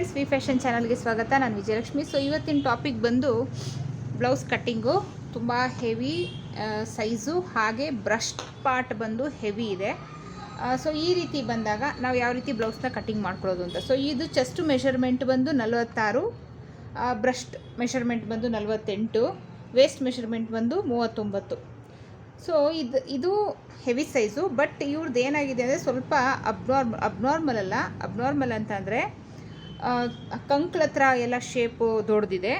Friends V fashion ಚಾನಲ್ಗೆ ಸ್ವಾಗತ. ನಾನು ವಿಜಯಲಕ್ಷ್ಮಿ. ಸೊ ಇವತ್ತಿನ ಟಾಪಿಕ್ ಬಂದು ಬ್ಲೌಸ್ ಕಟ್ಟಿಂಗು ತುಂಬ ಹೆವಿ ಸೈಜು ಹಾಗೆ ಬ್ರಷ್ ಪಾರ್ಟ್ ಬಂದು ಹೆವಿ ಇದೆ. ಸೊ ಈ ರೀತಿ ಬಂದಾಗ ನಾವು ಯಾವ ರೀತಿ ಬ್ಲೌಸ್ನ ಕಟ್ಟಿಂಗ್ ಮಾಡ್ಕೊಳ್ಳೋದು ಅಂತ. ಸೊ ಇದು ಚೆಸ್ಟ್ ಮೆಷರ್ಮೆಂಟ್ ಬಂದು ನಲವತ್ತಾರು ಬ್ರಷ್ಟ್ ಮೆಷರ್ಮೆಂಟ್ ಬಂದು ನಲವತ್ತೆಂಟು ವೇಸ್ಟ್ ಮೆಷರ್ಮೆಂಟ್ ಬಂದು ಮೂವತ್ತೊಂಬತ್ತು. ಸೊ ಇದು ಇದು ಹೆವಿ ಸೈಜು ಬಟ್ ಇವ್ರದ್ದು ಏನಾಗಿದೆ ಅಂದರೆ ಸ್ವಲ್ಪ ಅಬ್ನಾರ್ಮ್ ಅಬ್ನಾರ್ಮಲ್ ಅಲ್ಲ. ಅಬ್ನಾರ್ಮಲ್ ಅಂತಂದರೆ ಕಂಕ್ಳ ಹತ್ರ ಎಲ್ಲ ಶೇಪು ದೊಡ್ದಿದೆ.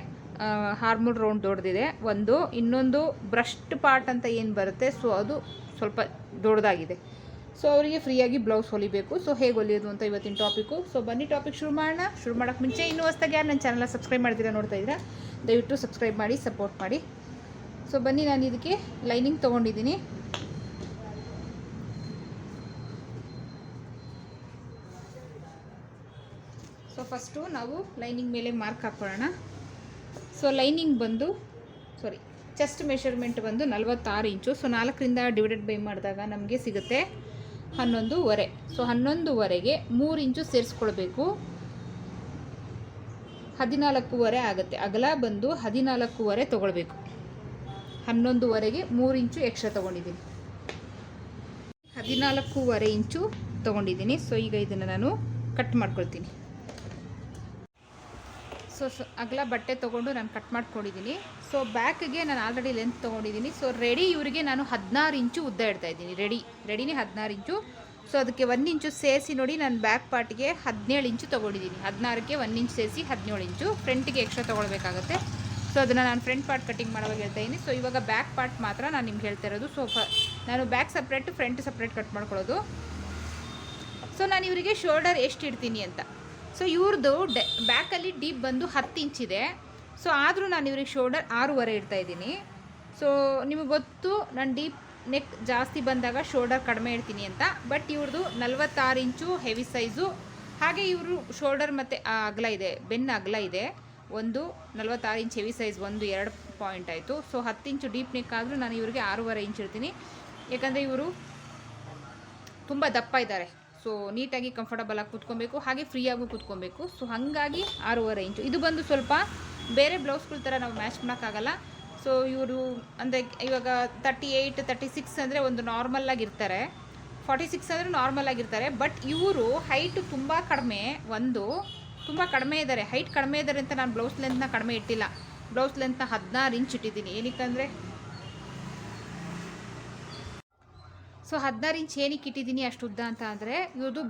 ಹಾರ್ಮೋನ್ ರೌಂಡ್ ದೊಡ್ದಿದೆ. ಒಂದು, ಇನ್ನೊಂದು ಬ್ರಷ್ಟ್ ಪಾರ್ಟ್ ಅಂತ ಏನು ಬರುತ್ತೆ ಸೊ ಅದು ಸ್ವಲ್ಪ ದೊಡ್ಡದಾಗಿದೆ ಸೊ ಅವರಿಗೆ ಫ್ರೀಯಾಗಿ ಬ್ಲೌಸ್ ಹೊಲಿಬೇಕು. ಸೊ ಹೇಗೆ ಹೊಲಿಯೋದು ಅಂತ ಇವತ್ತಿನ ಟಾಪಿಕು ಸೊ ಬನ್ನಿ ಟಾಪಿಕ್ ಶುರು ಮಾಡೋಣ. ಶುರು ಮಾಡೋಕ್ಕೆ ಮುಂಚೆ ಇನ್ನೂ ಹೊಸ್ದಾಗಿ ಯಾರು ನನ್ನ ಚಾನಲ್ನ ಸಬ್ಸ್ಕ್ರೈಬ್ ಮಾಡ್ತೀರಾ ನೋಡ್ತಾ ಇದ್ದೀರಾ ದಯವಿಟ್ಟು ಸಬ್ಸ್ಕ್ರೈಬ್ ಮಾಡಿ ಸಪೋರ್ಟ್ ಮಾಡಿ. ಸೊ ಬನ್ನಿ ನಾನು ಇದಕ್ಕೆ ಲೈನಿಂಗ್ ತೊಗೊಂಡಿದ್ದೀನಿ. ಫಸ್ಟು ನಾವು ಲೈನಿಂಗ್ ಮೇಲೆ ಮಾರ್ಕ್ ಹಾಕ್ಕೊಳ್ಳೋಣ ಸೊ ಲೈನಿಂಗ್ ಬಂದು ಸಾರಿ ಚೆಸ್ಟ್ ಮೆಷರ್ಮೆಂಟ್ ಬಂದು ನಲವತ್ತಾರು ಇಂಚು. ಸೊ ನಾಲ್ಕರಿಂದ ಡಿವೈಡೆಡ್ ಬೈ ಮಾಡಿದಾಗ ನಮಗೆ ಸಿಗುತ್ತೆ ಹನ್ನೊಂದುವರೆ. ಸೊ ಹನ್ನೊಂದುವರೆಗೆ ಮೂರು ಇಂಚು ಸೇರಿಸ್ಕೊಳ್ಬೇಕು. ಹದಿನಾಲ್ಕೂವರೆ ಆಗುತ್ತೆ. ಅಗಲ ಬಂದು ಹದಿನಾಲ್ಕೂವರೆ ತೊಗೊಳ್ಬೇಕು. ಹನ್ನೊಂದುವರೆಗೆ ಮೂರು ಇಂಚು ಎಕ್ಸ್ಟ್ರಾ ತೊಗೊಂಡಿದ್ದೀನಿ. ಹದಿನಾಲ್ಕೂವರೆ ಇಂಚು ತೊಗೊಂಡಿದ್ದೀನಿ. ಸೊ ಈಗ ಇದನ್ನು ನಾನು ಕಟ್ ಮಾಡ್ಕೊಳ್ತೀನಿ. ಸೊ ಅಗಲ ಬಟ್ಟೆ ತೊಗೊಂಡು ನಾನು ಕಟ್ ಮಾಡ್ಕೊಂಡಿದ್ದೀನಿ ಸೊ ಬ್ಯಾಕ್ಗೆ ನಾನು ಆಲ್ರೆಡಿ ಲೆಂತ್ ತೊಗೊಂಡಿದ್ದೀನಿ ಸೊ ರೆಡಿ ಇವರಿಗೆ ನಾನು ಹದಿನಾರು ಇಂಚು ಉದ್ದ ಇಡ್ತಾ ಇದ್ದೀನಿ. ರೆಡಿ ರೆಡಿನೇ ಹದಿನಾರು ಇಂಚು. ಸೊ ಅದಕ್ಕೆ ಒಂದು ಇಂಚು ಸೇರಿಸಿ ನೋಡಿ ನಾನು ಬ್ಯಾಕ್ ಪಾರ್ಟ್ಗೆ ಹದಿನೇಳು ಇಂಚು ತೊಗೊಂಡಿದ್ದೀನಿ ಹದಿನಾರಕ್ಕೆ ಒಂದು ಇಂಚು ಸೇರಿಸಿ ಹದಿನೇಳು ಇಂಚು. ಫ್ರಂಟಿಗೆ ಎಕ್ಸ್ಟ್ರಾ ತೊಗೊಳ್ಬೇಕಾಗುತ್ತೆ. ಸೊ ಅದನ್ನು ನಾನು ಫ್ರಂಟ್ ಪಾರ್ಟ್ ಕಟಿಂಗ್ ಮಾಡುವಾಗ ಹೇಳ್ತಾ ಇದ್ದೀನಿ. ಸೊ ಇವಾಗ ಬ್ಯಾಕ್ ಪಾರ್ಟ್ ಮಾತ್ರ ನಾನು ನಿಮ್ಗೆ ಹೇಳ್ತಾ ಇರೋದು. ಸೊ ನಾನು back separate front separate cut ಮಾಡ್ಕೊಳ್ಳೋದು. ಸೊ ನಾನು ಇವರಿಗೆ ಶೋಲ್ಡರ್ ಎಷ್ಟು ಇಡ್ತೀನಿ ಅಂತ. ಸೊ ಇವ್ರದ್ದು ಡೆ ಬ್ಯಾಕಲ್ಲಿ ಡೀಪ್ ಬಂದು ಹತ್ತು ಇಂಚಿದೆ ಸೊ ಆದರೂ ನಾನು ಇವ್ರಿಗೆ ಶೋಲ್ಡರ್ ಆರೂವರೆ ಇಡ್ತಾ ಇದ್ದೀನಿ. ಸೊ ನಿಮಗೆ ಗೊತ್ತು, ನಾನು ಡೀಪ್ ನೆಕ್ ಜಾಸ್ತಿ ಬಂದಾಗ ಶೋಲ್ಡರ್ ಕಡಿಮೆ ಇಡ್ತೀನಿ ಅಂತ. ಬಟ್ ಇವ್ರದ್ದು ನಲ್ವತ್ತಾರು ಇಂಚು ಹೆವಿ ಸೈಜು ಹಾಗೆ ಇವರು ಶೋಲ್ಡರ್ ಮತ್ತು ಅಗಲ ಇದೆ, ಬೆನ್ನು ಅಗಲ ಇದೆ. ಒಂದು, ನಲ್ವತ್ತಾರು ಇಂಚ್ ಹೆವಿ ಸೈಜ್ ಒಂದು, ಎರಡು ಪಾಯಿಂಟ್ ಆಯಿತು. ಸೊ ಹತ್ತು ಇಂಚು ಡೀಪ್ ನೆಕ್ ಆದರೂ ನಾನು ಇವರಿಗೆ ಆರೂವರೆ ಇಂಚ್ ಇಡ್ತೀನಿ. ಯಾಕಂದರೆ ಇವರು ತುಂಬ ದಪ್ಪ ಇದ್ದಾರೆ. ಸೊ ನೀಟಾಗಿ ಕಂಫರ್ಟಬಲ್ ಆಗಿ ಕೂತ್ಕೊಬೇಕು, ಹಾಗೆ ಫ್ರೀಯಾಗೂ ಕೂತ್ಕೊಬೇಕು. ಸೊ ಹಾಗಾಗಿ ಆರೂವರೆ ಇಂಚು ಇದು ಬಂದು ಸ್ವಲ್ಪ ಬೇರೆ ಬ್ಲೌಸ್ಗಳ ಥರ ನಾವು ಮ್ಯಾಚ್ ಮಾಡೋಕ್ಕಾಗಲ್ಲ. ಸೊ ಇವರು ಅಂದರೆ ಇವಾಗ ತರ್ಟಿ ಏಯ್ಟ್ ತರ್ಟಿ ಸಿಕ್ಸ್ ಅಂದರೆ ಒಂದು ನಾರ್ಮಲ್ಲಾಗಿರ್ತಾರೆ ಫಾರ್ಟಿ ಸಿಕ್ಸ್ ಅಂದರೆ ನಾರ್ಮಲ್ ಆಗಿರ್ತಾರೆ. ಬಟ್ ಇವರು ಹೈಟ್ ತುಂಬ ಕಡಿಮೆ, ಒಂದು ತುಂಬ ಕಡಿಮೆ ಇದ್ದಾರೆ ಹೈಟ್ ಕಡಿಮೆ ಇದ್ದಾರೆ ಅಂತ ನಾನು ಬ್ಲೌಸ್ ಲೆಂತ್ನ ಕಡಿಮೆ ಇಟ್ಟಿಲ್ಲ. ಬ್ಲೌಸ್ ಲೆಂತ್ನ ಹದಿನಾರು ಇಂಚ್ ಇಟ್ಟಿದ್ದೀನಿ. ಏನಕ್ಕಂದರೆ ಸೊ ಹದಿನಾರು ಇಂಚ್ ಏನಕ್ಕೆ ಇಟ್ಟಿದ್ದೀನಿ ಅಷ್ಟು ಉದ್ದ ಅಂತ ಅಂದರೆ ಇವ್ರದ್ದು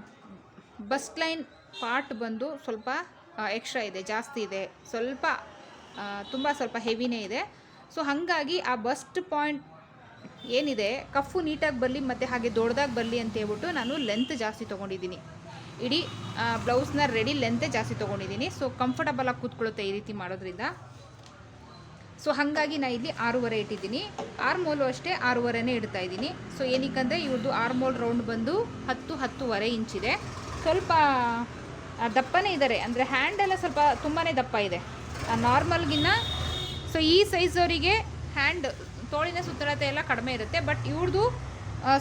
ಬಸ್ಟ್ ಲೈನ್ ಪಾರ್ಟ್ ಬಂದು ಸ್ವಲ್ಪ ಎಕ್ಸ್ಟ್ರಾ ಇದೆ, ಜಾಸ್ತಿ ಇದೆ. ಸ್ವಲ್ಪ ತುಂಬ ಸ್ವಲ್ಪ ಹೆವಿನೇ ಇದೆ. ಸೊ ಹಾಗಾಗಿ ಆ ಬಸ್ಟ್ ಪಾಯಿಂಟ್ ಏನಿದೆ, ಕಫು ನೀಟಾಗಿ ಬರಲಿ ಮತ್ತು ಹಾಗೆ ದೊಡ್ಡದಾಗಿ ಬರಲಿ ಅಂತ ಹೇಳ್ಬಿಟ್ಟು ನಾನು ಲೆಂತ್ ಜಾಸ್ತಿ ತೊಗೊಂಡಿದ್ದೀನಿ. ಇಡೀ ಬ್ಲೌಸ್ನ ರೆಡಿ ಲೆಂತೇ ಜಾಸ್ತಿ ತೊಗೊಂಡಿದ್ದೀನಿ. ಸೊ ಕಂಫರ್ಟಬಲಾಗಿ ಕೂತ್ಕೊಳ್ಳುತ್ತೆ ಈ ರೀತಿ ಮಾಡೋದ್ರಿಂದ. ಸೊ ಹಾಗಾಗಿ ನಾನು ಇಲ್ಲಿ ಆರೂವರೆ ಇಟ್ಟಿದ್ದೀನಿ. ಆರ್ಮೋಲು ಅಷ್ಟೇ ಆರೂವರೆನೇ ಇಡ್ತಾ ಇದ್ದೀನಿ. ಸೊ ಏನಕ್ಕಂದರೆ ಇವ್ರದ್ದು ಆರ್ಮೋಲ್ ರೌಂಡ್ ಬಂದು ಹತ್ತು, ಹತ್ತುವರೆ ಇಂಚಿದೆ ಸ್ವಲ್ಪ ದಪ್ಪನೇ ಇದ್ದಾರೆ ಅಂದರೆ ಹ್ಯಾಂಡೆಲ್ಲ ಸ್ವಲ್ಪ ತುಂಬಾ ದಪ್ಪ ಇದೆ. ನಾರ್ಮಲ್ಗಿನ್ನ ಸೊ ಈ ಸೈಜವರಿಗೆ ಹ್ಯಾಂಡ್ ತೋಳಿನ ಸುತ್ತಳತೆ ಎಲ್ಲ ಕಡಿಮೆ ಇರುತ್ತೆ. ಬಟ್ ಇವ್ರದ್ದು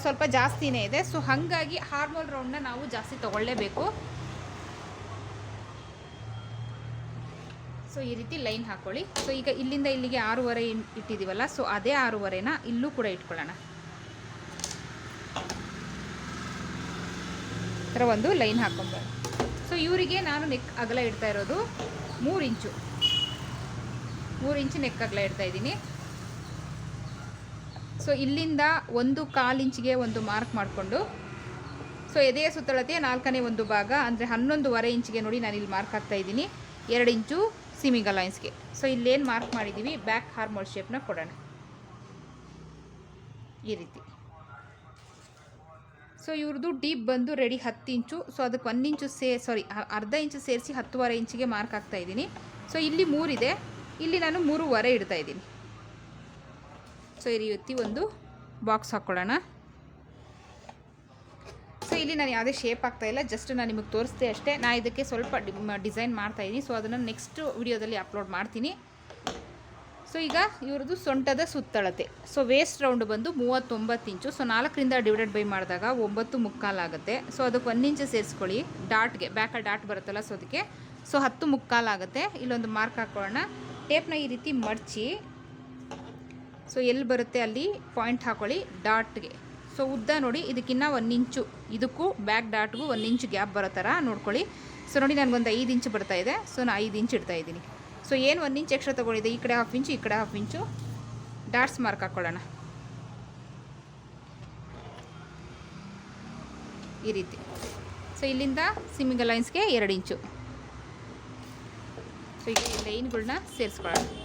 ಸ್ವಲ್ಪ ಜಾಸ್ತಿನೇ ಇದೆ. ಸೊ ಹಾಗಾಗಿ ಹಾರ್ಮೋಲ್ ರೌಂಡನ್ನ ನಾವು ಜಾಸ್ತಿ ತೊಗೊಳ್ಳೇಬೇಕು. ಸೊ ಈ ರೀತಿ ಲೈನ್ ಹಾಕೊಳ್ಳಿ. ಸೊ ಈಗ ಇಲ್ಲಿಂದ ಇಲ್ಲಿಗೆ ಆರೂವರೆ ಇಟ್ಟಿದ್ದೀವಲ್ಲ ಸೊ ಅದೇ ಆರೂವರೆನ ಇಲ್ಲೂ ಕೂಡ ಇಟ್ಕೊಳ್ಳೋಣ. ಥರ ಒಂದು ಲೈನ್ ಹಾಕ್ಕೊಂಬೋದು ಸೊ ಇವರಿಗೆ ನಾನು ನೆಕ್ ಅಗಲ ಇಡ್ತಾ ಇರೋದು ಮೂರು ಇಂಚು. ಮೂರು ಇಂಚು ನೆಕ್ ಅಗಲ ಇಡ್ತಾ ಇದ್ದೀನಿ. ಸೊ ಇಲ್ಲಿಂದ ಒಂದು ಕಾಲು ಇಂಚಿಗೆ ಒಂದು ಮಾರ್ಕ್ ಮಾಡಿಕೊಂಡು ಸೊ ಎದೆಯ ಸುತ್ತಳತೆಯ ನಾಲ್ಕನೇ ಒಂದು ಭಾಗ, ಅಂದರೆ ಹನ್ನೊಂದುವರೆ ಇಂಚಿಗೆ ನೋಡಿ ನಾನು ಇಲ್ಲಿ ಮಾರ್ಕ್ ಹಾಕ್ತಾ ಇದ್ದೀನಿ. ಎರಡು ಇಂಚು ಸಿಮಿಂಗ್ ಅಲೈನ್ಸ್ಗೆ ಸೊ, ಇಲ್ಲೇನು ಮಾರ್ಕ್ ಮಾಡಿದ್ದೀವಿ ಬ್ಯಾಕ್ ಹಾರ್ಮೋಲ್ ಶೇಪ್ನ ಕೊಡೋಣ. ಈ ರೀತಿ. ಸೊ ಇವ್ರದ್ದು ಡೀಪ್ ಬಂದು ರೆಡಿ ಹತ್ತು ಇಂಚು, ಸೊ, ಅದಕ್ಕೆ ಒಂದು ಇಂಚು ಸೇ, ಸಾರಿ ಅರ್ಧ ಇಂಚು ಸೇರಿಸಿ ಹತ್ತುವರೆ ಇಂಚಿಗೆ ಮಾರ್ಕ್ ಹಾಕ್ತಾ ಇದ್ದೀನಿ. ಸೊ, ಇಲ್ಲಿ ಮೂರಿದೆ, ಇಲ್ಲಿ ನಾನು ಮೂರುವರೆ ಇಡ್ತಾ ಇದ್ದೀನಿ. ಸೊ, ಈ ರೀತಿ ಒಂದು ಬಾಕ್ಸ್ ಹಾಕ್ಕೊಳ್ಳೋಣ. ಇಲ್ಲಿ ನಾನು ಯಾವುದೇ ಶೇಪ್ ಆಗ್ತಾ ಇಲ್ಲ ಜಸ್ಟ್ ನಾನು ನಿಮಗೆ ತೋರಿಸ್ದೆ ಅಷ್ಟೇ. ನಾ ಇದಕ್ಕೆ ಸ್ವಲ್ಪ ಡಿಸೈನ್ ಮಾಡ್ತಾ ಇದ್ದೀನಿ ಸೊ ಅದನ್ನು ನೆಕ್ಸ್ಟ್ ವಿಡಿಯೋದಲ್ಲಿ ಅಪ್ಲೋಡ್ ಮಾಡ್ತೀನಿ. ಸೊ ಈಗ ಇವ್ರದ್ದು ಸೊಂಟದ ಸುತ್ತಳತೆ. ಸೊ ವೇಸ್ಟ್ ರೌಂಡ್ ಬಂದು ಮೂವತ್ತೊಂಬತ್ತು ಇಂಚು. ಸೊ ನಾಲ್ಕರಿಂದ ಡಿವೈಡೆಡ್ ಬೈ ಮಾಡಿದಾಗ ಒಂಬತ್ತು ಮುಕ್ಕಾಲಾಗುತ್ತೆ ಸೊ ಅದಕ್ಕೆ ಒಂದು ಇಂಚು ಸೇರಿಸ್ಕೊಳ್ಳಿ. ಡಾಟ್ಗೆ ಬ್ಯಾಕಲ್ಲಿ ಡಾಟ್ ಬರುತ್ತಲ್ಲ ಸೊ ಅದಕ್ಕೆ. ಸೊ ಹತ್ತು ಮುಕ್ಕಾಲಾಗುತ್ತೆ ಇಲ್ಲೊಂದು ಮಾರ್ಕ್ ಹಾಕೊಳ್ಳೋಣ. ಟೇಪ್ನ ಈ ರೀತಿ ಮಡಚಿ ಸೊ ಎಲ್ಲಿ ಬರುತ್ತೆ ಅಲ್ಲಿ? ಪಾಯಿಂಟ್ ಹಾಕೊಳ್ಳಿ. ಡಾಟ್ಗೆ ಸೊ ಉದ್ದ ನೋಡಿ, ಇದಕ್ಕಿನ್ನ ಒಂದು ಇಂಚು. ಇದಕ್ಕೂ ಬ್ಯಾಕ್ ಡಾಟ್ಗೂ ಒಂದು ಇಂಚು ಗ್ಯಾಪ್ ಬರೋ ಥರ ನೋಡ್ಕೊಳ್ಳಿ. ಸೊ ನೋಡಿ ನನಗೊಂದು ಐದು ಇಂಚು ಬರ್ತಾ ಇದೆ. ಸೊ ನಾನು ಐದು ಇಂಚು ಇಡ್ತಾ ಇದ್ದೀನಿ. ಸೊ ಏನು ಒಂದು ಇಂಚು ಎಕ್ಸ್ಟ್ರಾ ತೊಗೊಂಡಿದ್ದೆ ಈ ಕಡೆ ಹಾಫ್ ಇಂಚು, ಈ ಕಡೆ ಹಾಫ್ ಇಂಚು. ಡಾಟ್ಸ್ ಮಾರ್ಕ್ ಹಾಕ್ಕೊಳ್ಳೋಣ ಈ ರೀತಿ. ಸೊ ಇಲ್ಲಿಂದ ಸಿಮ್ಮಿಂಗ್ ಲೈನ್ಸ್ಗೆ ಎರಡು ಇಂಚು. ಸೊ ಈಗ ಲೈನ್ಗಳನ್ನ ಸೇರಿಸ್ಕೊಳ್ಳೋಣ.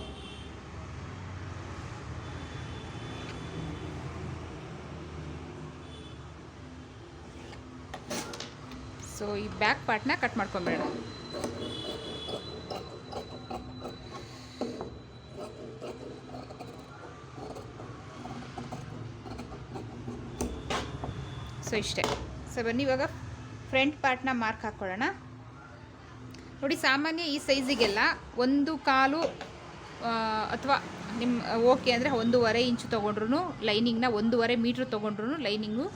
ಸೊ ಈ ಬ್ಯಾಕ್ ಪಾರ್ಟ್ನ ಕಟ್ ಮಾಡ್ಕೊಂಬೇಡ. ಸೊ ಇಷ್ಟೇ. ಸೊ ಬನ್ನಿ, ಇವಾಗ ಫ್ರಂಟ್ ಪಾರ್ಟ್ನ ಮಾರ್ಕ್ ಹಾಕ್ಕೊಳ್ಳೋಣ. ನೋಡಿ, ಸಾಮಾನ್ಯ ಈ ಸೈಜಿಗೆಲ್ಲ ಒಂದು ಕಾಲು ಅಥವಾ ನಿಮ್ಮ ಓಕೆ ಅಂದರೆ ಒಂದೂವರೆ ಇಂಚು ತೊಗೊಂಡ್ರು ಲೈನಿಂಗ್ನ ಒಂದೂವರೆ ಮೀಟ್ರ್ ತೊಗೊಂಡ್ರು ಲೈನಿಂಗು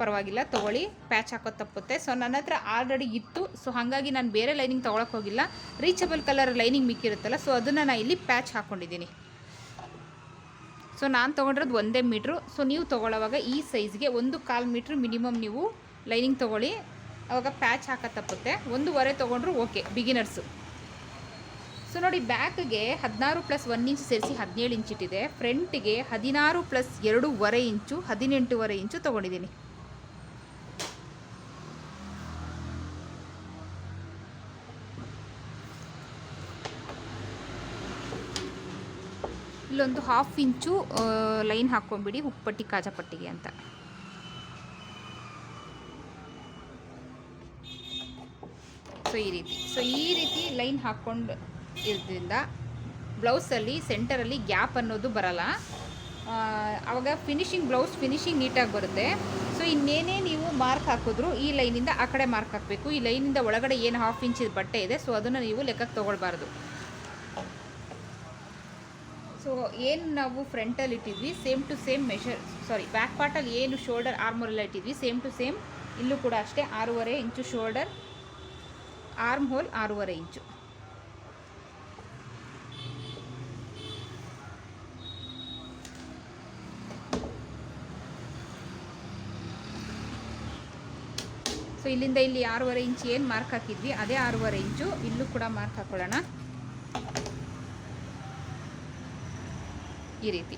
ಪರವಾಗಿಲ್ಲ, ತೊಗೊಳ್ಳಿ ಪ್ಯಾಚ್ ಹಾಕೋದು ತಪ್ಪುತ್ತೆ. ಸೊ ನನ್ನ ಹತ್ರ ಆಲ್ರೆಡಿ ಇತ್ತು. ಸೊ ಹಾಗಾಗಿ ನಾನು ಬೇರೆ ಲೈನಿಂಗ್ ತೊಗೊಳಕ್ಕೆ ಹೋಗಿಲ್ಲ. ರೀಚಬಲ್ ಕಲರ್ ಲೈನಿಂಗ್ ಮಿಕ್ಕಿರುತ್ತಲ್ಲ ಸೊ ಅದನ್ನು ನಾನು ಇಲ್ಲಿ ಪ್ಯಾಚ್ ಹಾಕ್ಕೊಂಡಿದ್ದೀನಿ ಸೊ ನಾನು ತೊಗೊಂಡಿರೋದು ಒಂದೇ ಮೀಟ್ರು ಸೊ ನೀವು ತೊಗೊಳ್ಳೋವಾಗ ಈ ಸೈಜ್ಗೆ ಒಂದು ಕಾಲು ಮೀಟ್ರ್ ಮಿನಿಮಮ್ ನೀವು ಲೈನಿಂಗ್ ತೊಗೊಳ್ಳಿ. ಅವಾಗ ಪ್ಯಾಚ್ ಹಾಕೋ ತಪ್ಪುತ್ತೆ. ಒಂದೂವರೆ ತೊಗೊಂಡ್ರು ಓಕೆ ಬಿಗಿನರ್ಸು ಸೊ ನೋಡಿ ಬ್ಯಾಕ್ಗೆ ಹದಿನಾರು ಪ್ಲಸ್ ಒನ್ ಇಂಚ್ ಸೇರಿಸಿ ಹದಿನೇಳು ಇಂಚ್ ಇಟ್ಟಿದೆ. ಫ್ರಂಟಿಗೆ ಹದಿನಾರು ಪ್ಲಸ್ ಎರಡೂವರೆ ಇಂಚು ಹದಿನೆಂಟೂವರೆ ಇಂಚು ತೊಗೊಂಡಿದ್ದೀನಿ. ಇಲ್ಲೊಂದು ಹಾಫ್ ಇಂಚು ಲೈನ್ ಹಾಕ್ಕೊಂಬಿಡಿ ಉಪ್ಪಟ್ಟಿ ಕಾಜಾಪಟ್ಟಿಗೆ ಅಂತ. ಸೊ ಈ ರೀತಿ. ಸೊ ಈ ರೀತಿ ಲೈನ್ ಹಾಕ್ಕೊಂಡು ಇರೋದ್ರಿಂದ ಬ್ಲೌಸಲ್ಲಿ ಸೆಂಟರಲ್ಲಿ ಗ್ಯಾಪ್ ಅನ್ನೋದು ಬರಲ್ಲ. ಆವಾಗ ಫಿನಿಶಿಂಗ್ ಬ್ಲೌಸ್ ಫಿನಿಶಿಂಗ್ ನೀಟಾಗಿ ಬರುತ್ತೆ. ಸೊ ಇನ್ನೇನೇ ನೀವು ಮಾರ್ಕ್ ಹಾಕಿದ್ರು ಈ ಲೈನಿಂದ ಆ ಕಡೆ ಮಾರ್ಕ್ ಹಾಕಬೇಕು. ಈ ಲೈನಿಂದ ಒಳಗಡೆ ಏನು ಹಾಫ್ ಇಂಚ್ ಬಟ್ಟೆ ಇದೆ ಸೊ ಅದನ್ನು ನೀವು ಲೆಕ್ಕಕ್ಕೆ ತೊಗೊಳ್ಬಾರ್ದು. ಸೊ ಏನು ನಾವು ಫ್ರಂಟಲ್ಲಿ ಇಟ್ಟಿದ್ವಿ same to same measure sorry back ಪಾರ್ಟಲ್ಲಿ ಏನು ಶೋಲ್ಡರ್ ಆರ್ಮೋರೆಲ್ಲ ಇಟ್ಟಿದ್ವಿ ಸೇಮ್ ಟು ಸೇಮ್ ಇಲ್ಲೂ ಕೂಡ ಅಷ್ಟೇ, ಆರೂವರೆ ಇಂಚು ಶೋಲ್ಡರ್ ಆರ್ಮ್ ಹೋಲ್ ಆರೂವರೆ ಇಂಚು. ಸೊ ಇಲ್ಲಿಂದ ಇಲ್ಲಿ ಆರೂವರೆ ಇಂಚು ಏನು ಮಾರ್ಕ್ ಹಾಕಿದ್ವಿ, ಅದೇ ಆರೂವರೆ ಇಂಚು, ಇಲ್ಲೂ ಕೂಡ ಮಾರ್ಕ್ ಹಾಕೊಳ್ಳೋಣ. ಈ ರೀತಿ.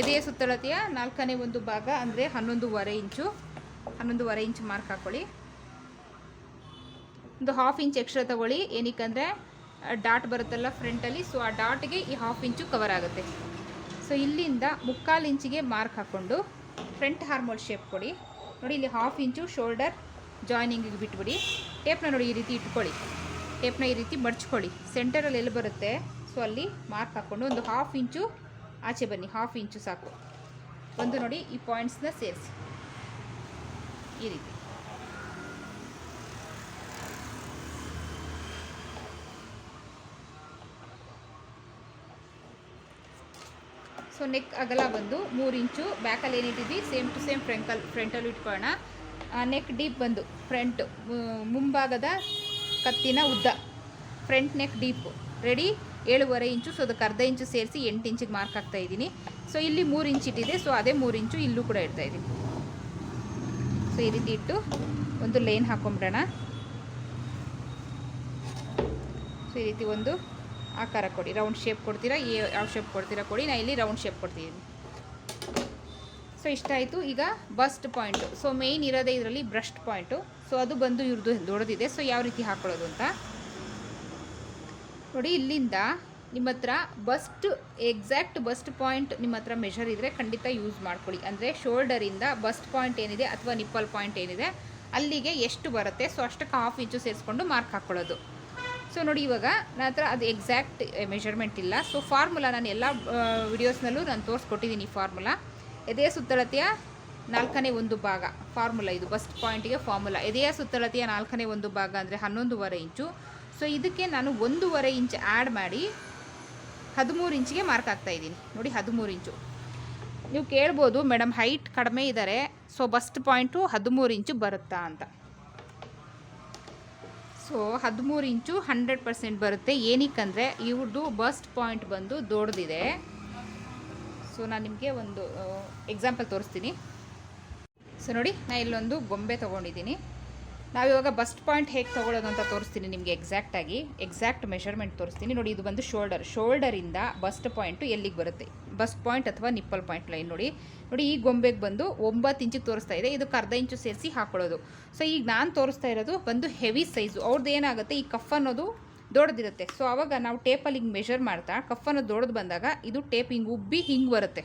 ಎದೆಯ ಸುತ್ತಳತೆಯ ನಾಲ್ಕನೇ ಒಂದು ಭಾಗ ಅಂದರೆ ಹನ್ನೊಂದೂವರೆ ಇಂಚು. ಹನ್ನೊಂದೂವರೆ ಇಂಚು ಮಾರ್ಕ್ ಹಾಕ್ಕೊಳ್ಳಿ ಒಂದು ಹಾಫ್ ಇಂಚ್ ಎಕ್ಸ್ಟ್ರಾ ತಗೊಳ್ಳಿ. ಏನಕ್ಕಂದರೆ ಡಾಟ್ ಬರುತ್ತಲ್ಲ ಫ್ರಂಟಲ್ಲಿ ಸೊ ಆ ಡಾಟ್ಗೆ ಈ ಹಾಫ್ ಇಂಚು ಕವರ್ ಆಗುತ್ತೆ. ಸೊ ಇಲ್ಲಿಂದ ಮುಕ್ಕಾಲು ಇಂಚಿಗೆ ಮಾರ್ಕ್ ಹಾಕ್ಕೊಂಡು ಫ್ರಂಟ್ ಹಾರ್ಮೋಲ್ ಶೇಪ್ ಕೊಡಿ. ನೋಡಿ, ಇಲ್ಲಿ ಹಾಫ್ ಇಂಚು ಶೋಲ್ಡರ್ ಜಾಯ್ನಿಂಗಿಗೆ ಬಿಟ್ಬಿಡಿ. ಟೇಪ್ನ ನೋಡಿ ಈ ರೀತಿ ಇಟ್ಕೊಳ್ಳಿ. ಟೇಪ್ನ ಈ ರೀತಿ ಮಡ್ಚ್ಕೊಳ್ಳಿ. ಸೆಂಟರಲ್ಲಿ ಎಲ್ಲಿ ಬರುತ್ತೆ? ಸೊ ಅಲ್ಲಿ ಮಾರ್ಕ್ ಹಾಕ್ಕೊಂಡು ಒಂದು ಹಾಫ್ ಇಂಚು ಆಚೆ ಬನ್ನಿ ಹಾಫ್ ಇಂಚು ಸಾಕು. ಒಂದು ನೋಡಿ, ಈ ಪಾಯಿಂಟ್ಸ್ನ ಸೇರಿಸಿ. ಈ ರೀತಿ. ಸೊ ನೆಕ್ ಅಗಲ ಬಂದು ಮೂರು ಇಂಚು ಬ್ಯಾಕಲ್ಲಿ ಏನಿಟ್ಟಿದ್ವಿ ಸೇಮ್ ಟು ಸೇಮ್ ಫ್ರೆಂಕಲ್ ಫ್ರಂಟಲ್ಲಿ ಇಟ್ಕೊಳ್ಳೋಣ. ನೆಕ್ ಡೀಪ್ ಬಂದು ಫ್ರಂಟ್ ಮುಂಭಾಗದ ಕತ್ತಿನ ಉದ್ದ. ಫ್ರಂಟ್ ನೆಕ್ ಡೀಪ್ ರೆಡಿ ಏಳುವರೆ ಇಂಚು ಸೊ ಅದಕ್ಕೆ ಅರ್ಧ ಇಂಚು ಸೇರಿಸಿ ಎಂಟು ಇಂಚಿಗೆ ಮಾರ್ಕ್ ಹಾಕ್ತಾ ಇದ್ದೀನಿ. ಸೊ ಇಲ್ಲಿ ಮೂರು ಇಂಚು ಇಟ್ಟಿದೆ ಸೊ ಅದೇ ಮೂರು ಇಂಚು ಇಲ್ಲೂ ಕೂಡ ಇಡ್ತಾ ಇದ್ದೀನಿ. ಸೊ ಈ ರೀತಿ ಇಟ್ಟು ಒಂದು ಲೈನ್ ಹಾಕೊಂಬಿಡೋಣ. ಸೊ ಈ ರೀತಿ ಒಂದು ಆಕಾರ ಕೊಡಿ ರೌಂಡ್ ಶೇಪ್ ಕೊಡ್ತೀರಾ, ಏ ಯಾವ ಶೇಪ್ ಕೊಡ್ತೀರಾ ಕೊಡಿ ನಾನು ಇಲ್ಲಿ ರೌಂಡ್ ಶೇಪ್ ಕೊಡ್ತಿದ್ದೀನಿ. ಸೊ ಇಷ್ಟ ಆಯಿತು, ಈಗ ಬಸ್ಟ್ ಪಾಯಿಂಟು ಸೊ ಮೇಯ್ನ್ ಇರೋದೇ ಇದರಲ್ಲಿ ಬ್ರಸ್ಟ್ ಪಾಯಿಂಟು ಸೊ ಅದು ಬಂದು ಇವ್ರದ್ದು ದೊಡ್ಡದಿದೆ ಸೊ ಯಾವ ರೀತಿ ಹಾಕೊಳ್ಳೋದು ಅಂತ. ನೋಡಿ, ಇಲ್ಲಿಂದ ನಿಮ್ಮ ಹತ್ರ ಬಸ್ಟ್ ಎಕ್ಸಾಕ್ಟ್ ಬಸ್ಟ್ ಪಾಯಿಂಟ್ ನಿಮ್ಮ ಹತ್ರ ಮೆಷರ್ ಇದ್ದರೆ ಖಂಡಿತ ಯೂಸ್ ಮಾಡ್ಕೊಳ್ಳಿ. ಅಂದರೆ ಶೋಲ್ಡರಿಂದ ಬಸ್ಟ್ ಪಾಯಿಂಟ್ ಏನಿದೆ ಅಥವಾ ನಿಪ್ಪಲ್ ಪಾಯಿಂಟ್ ಏನಿದೆ, ಅಲ್ಲಿಗೆ ಎಷ್ಟು ಬರುತ್ತೆ? ಸೊ ಅಷ್ಟಕ್ಕೆ ಹಾಫ್ ಇಂಚು ಸೇರಿಸ್ಕೊಂಡು ಮಾರ್ಕ್ ಹಾಕ್ಕೊಳ್ಳೋದು. ಸೊ ನೋಡಿ, ಇವಾಗ ನನ್ನ ಹತ್ರ ಅದು ಎಕ್ಸಾಕ್ಟ್ ಮೆಷರ್ಮೆಂಟ್ ಇಲ್ಲ. ಸೊ ಫಾರ್ಮುಲಾ ನಾನು ಎಲ್ಲ ವಿಡಿಯೋಸ್ನಲ್ಲೂ ನಾನು ತೋರಿಸ್ಕೊಟ್ಟಿದ್ದೀನಿ ಈ ಫಾರ್ಮುಲಾ ಎದೆಯ ಸುತ್ತಳತೆಯ ನಾಲ್ಕನೇ ಒಂದು ಭಾಗ. ಫಾರ್ಮುಲಾ ಇದು ಬಸ್ಟ್ ಪಾಯಿಂಟಿಗೆ ಫಾರ್ಮುಲಾ ಎದೆಯ ಸುತ್ತಳತೆಯ ನಾಲ್ಕನೇ ಒಂದು ಭಾಗ ಅಂದರೆ ಹನ್ನೊಂದುವರೆ ಇಂಚು ಸೊ ಇದಕ್ಕೆ ನಾನು ಒಂದೂವರೆ ಇಂಚ್ ಆ್ಯಡ್ ಮಾಡಿ ಹದಿಮೂರು ಇಂಚಿಗೆ ಮಾರ್ಕ್ ಆಗ್ತಾ ಇದ್ದೀನಿ. ನೋಡಿ ಹದಿಮೂರು ಇಂಚು. ನೀವು ಕೇಳ್ಬೋದು ಮೇಡಮ್ ಹೈಟ್ ಕಡಿಮೆ ಇದ್ದಾರೆ ಸೊ ಬಸ್ಟ್ ಪಾಯಿಂಟು ಹದಿಮೂರು ಇಂಚು ಬರುತ್ತಾ ಅಂತ. ಸೊ ಹದಿಮೂರು ಇಂಚು ಹಂಡ್ರೆಡ್ ಪರ್ಸೆಂಟ್ ಬರುತ್ತೆ. ಏನಕ್ಕಂದರೆ ಇವ್ರದ್ದು ಬಸ್ಟ್ ಪಾಯಿಂಟ್ ಬಂದು ದೊಡ್ಡದಿದೆ. ಸೊ ನಾನು ನಿಮಗೆ ಒಂದು ಎಕ್ಸಾಂಪಲ್ ತೋರಿಸ್ತೀನಿ. ಸೊ ನೋಡಿ ನಾನು ಇಲ್ಲೊಂದು ಗೊಂಬೆ ತೊಗೊಂಡಿದ್ದೀನಿ. ನಾವಿವಾಗ ಬಸ್ಟ್ ಪಾಯಿಂಟ್ ಹೇಗೆ ತೊಗೊಳೋದು ಅಂತ ತೋರಿಸ್ತೀನಿ ನಿಮಗೆ ಎಕ್ಸಾಕ್ಟಾಗಿ ಎಕ್ಸಾಕ್ಟ್ ಮೆಷರ್ಮೆಂಟ್ ತೋರಿಸ್ತೀನಿ. ನೋಡಿ, ಇದು ಬಂದು ಶೋಲ್ಡರ್ ಶೋಲ್ಡರಿಂದ ಬಸ್ಟ್ ಪಾಯಿಂಟು ಎಲ್ಲಿಗೆ ಬರುತ್ತೆ? ಬಸ್ಟ್ ಪಾಯಿಂಟ್ ಅಥವಾ ನಿಪ್ಪಲ್ ಪಾಯಿಂಟ್ ಲೈನ್ ನೋಡಿ. ನೋಡಿ, ಈ ಗೊಂಬೆಗೆ ಬಂದು ಒಂಬತ್ತು ಇಂಚಿಗೆ ತೋರಿಸ್ತಾ ಇದೆ. ಇದಕ್ಕೆ ಅರ್ಧ ಇಂಚು ಸೇರಿಸಿ ಹಾಕೊಳ್ಳೋದು. ಸೊ ಈಗ ನಾನು ತೋರಿಸ್ತಾ ಇರೋದು ಬಂದು ಹೆವಿ ಸೈಜು ಅವ್ರದ್ದು ಏನಾಗುತ್ತೆ? ಈ ಕಫ್ ಅನ್ನೋದು ದೊಡ್ಡದಿರುತ್ತೆ. ಸೊ ಆವಾಗ ನಾವು ಟೇಪಲ್ಲಿ ಹಿಂಗೆ ಮೆಷರ್ ಮಾಡ್ತಾ, ಕಫ್ ಅನ್ನೋದು ದೊಡ್ಡದು ಬಂದಾಗ ಇದು ಟೇಪ್ ಹಿಂಗೆ ಉಬ್ಬಿ ಹಿಂಗೆ ಬರುತ್ತೆ.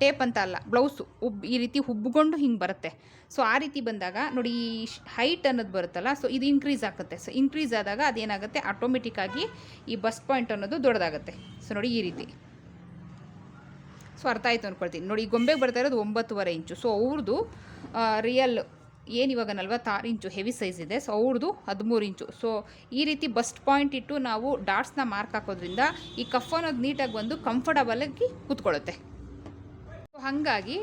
ಟೇಪ್ ಅಂತ ಅಲ್ಲ ಬ್ಲೌಸು ಉಬ್ ಈ ರೀತಿ ಉಬ್ಬಿಕೊಂಡು ಹಿಂಗೆ ಬರುತ್ತೆ. ಸೊ ಆ ರೀತಿ ಬಂದಾಗ ನೋಡಿ ಈ ಹೈಟ್ ಅನ್ನೋದು ಬರುತ್ತಲ್ಲ ಸೊ ಇದು ಇನ್ಕ್ರೀಸ್ ಆಗುತ್ತೆ. ಸೊ ಇನ್ಕ್ರೀಸ್ ಆದಾಗ ಅದೇನಾಗುತ್ತೆ? ಆಟೋಮೆಟಿಕ್ಕಾಗಿ ಈ ಬಸ್ ಪಾಯಿಂಟ್ ಅನ್ನೋದು ದೊಡ್ಡದಾಗುತ್ತೆ. ಸೊ ನೋಡಿ ಈ ರೀತಿ. ಸೊ ಅರ್ಥ ಆಯಿತು ಅಂದ್ಕೊಳ್ತೀನಿ ನೋಡಿ ಗೊಂಬೆಗೆ ಬರ್ತಾ ಇರೋದು ಒಂಬತ್ತುವರೆ ಇಂಚು. ಸೊ ಅವ್ರದ್ದು ರಿಯಲ್ ಏನು ಇವಾಗ ನಲ್ವತ್ತಾರು ಇಂಚು ಹೆವಿ ಸೈಜ್ ಇದೆ. ಸೊ ಅವ್ರದ್ದು ಹದಿಮೂರು ಇಂಚು. ಸೊ ಈ ರೀತಿ ಬಸ್ಟ್ ಪಾಯಿಂಟ್ ಇಟ್ಟು ನಾವು ಡಾಟ್ಸ್ನ ಮಾರ್ಕ್ ಹಾಕೋದ್ರಿಂದ ಈ ಕಫ್ ಅನ್ನೋದು ನೀಟಾಗಿ ಬಂದು ಕಂಫರ್ಟಬಲ್ ಆಗಿ ಕೂತ್ಕೊಳ್ಳುತ್ತೆ. ಸೊ ಹಾಗಾಗಿ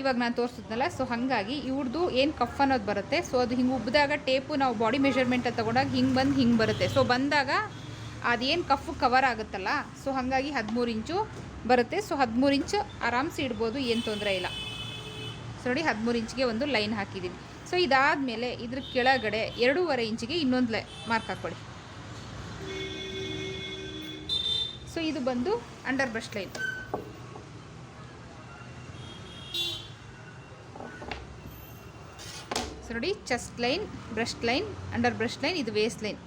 ಇವಾಗ ನಾನು ತೋರಿಸಿದ್ನಲ್ಲ ಸೊ ಹಾಗಾಗಿ ಇವ್ರದ್ದು ಏನು ಕಫ್ ಅನ್ನೋದು ಬರುತ್ತೆ. ಸೊ ಅದು ಹಿಂಗೆ ಉಬ್ಬಿದಾಗ ಟೇಪು ನಾವು ಬಾಡಿ ಮೆಷರ್ಮೆಂಟ್ ತಗೊಂಡಾಗ ಹಿಂಗೆ ಬಂದು ಹಿಂಗೆ ಬರುತ್ತೆ. ಸೊ ಬಂದಾಗ ಅದೇನು ಕಫ್ ಕವರ್ ಆಗುತ್ತಲ್ಲ ಸೊ ಹಾಗಾಗಿ ಹದಿಮೂರು ಇಂಚು ಬರುತ್ತೆ. ಸೊ ಹದಿಮೂರು ಇಂಚು ಆರಾಮ್ಸಿ ಇಡ್ಬೋದು, ಏನು ತೊಂದರೆ ಇಲ್ಲ. ಸೊ ನೋಡಿ ಹದಿಮೂರು ಇಂಚಿಗೆ ಒಂದು ಲೈನ್ ಹಾಕಿದ್ದೀನಿ ಸೊ ಇದಾದಮೇಲೆ ಇದ್ರ ಕೆಳಗಡೆ ಎರಡೂವರೆ ಇಂಚಿಗೆ ಇನ್ನೊಂದು ಲೈ ಮಾರ್ಕ್ ಹಾಕ್ಕೊಳ್ಳಿ ಸೊ ಇದು ಬಂದು ಅಂಡರ್ ಬ್ರಷ್ ಲೈನ್. ನೋಡಿ chest line breast line under breast line ಇದು ವೇಸ್ಟ್ ಲೈನ್